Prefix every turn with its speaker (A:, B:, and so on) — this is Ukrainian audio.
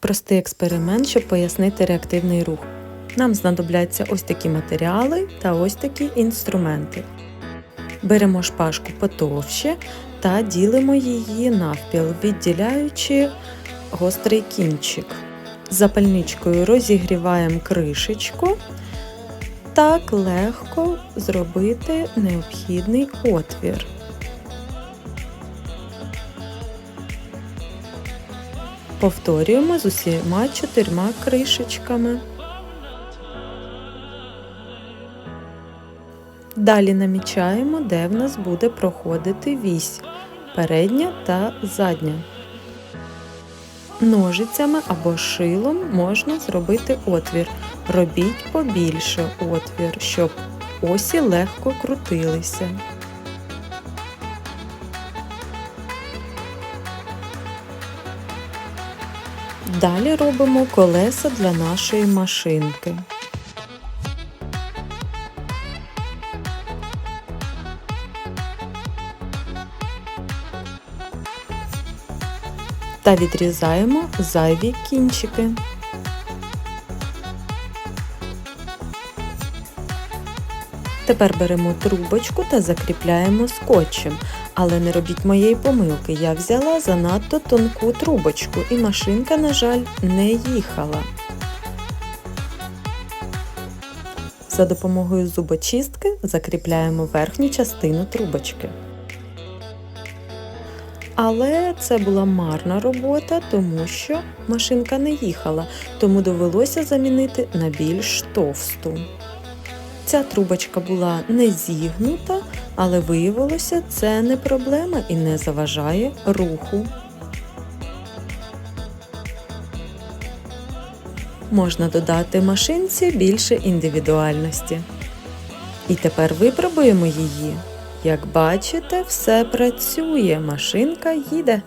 A: Простий експеримент, щоб пояснити реактивний рух. Нам знадобляться ось такі матеріали та ось такі інструменти. Беремо шпажку потовще та ділимо її навпіл, відділяючи гострий кінчик. Запальничкою розігріваємо кришечку. Так легко зробити необхідний отвір. Повторюємо з усіма чотирма кришечками. Далі намічаємо, де в нас буде проходити вісь передня та задня. Ножицями або шилом можна зробити отвір. Робіть побільше отвір, щоб осі легко крутилися. Далі робимо колеса для нашої машинки. Та відрізаємо зайві кінчики. Тепер беремо трубочку та закріпляємо скотчем. Але не робіть моєї помилки. Я взяла занадто тонку трубочку і машинка, на жаль, не їхала. За допомогою зубочистки закріпляємо верхню частину трубочки. Але це була марна робота, тому що машинка не їхала, тому довелося замінити на більш товсту. Ця трубочка була не зігнута, але виявилося, це не проблема і не заважає руху. Можна додати машинці більше індивідуальності. І тепер випробуємо її. Як бачите, все працює, машинка їде.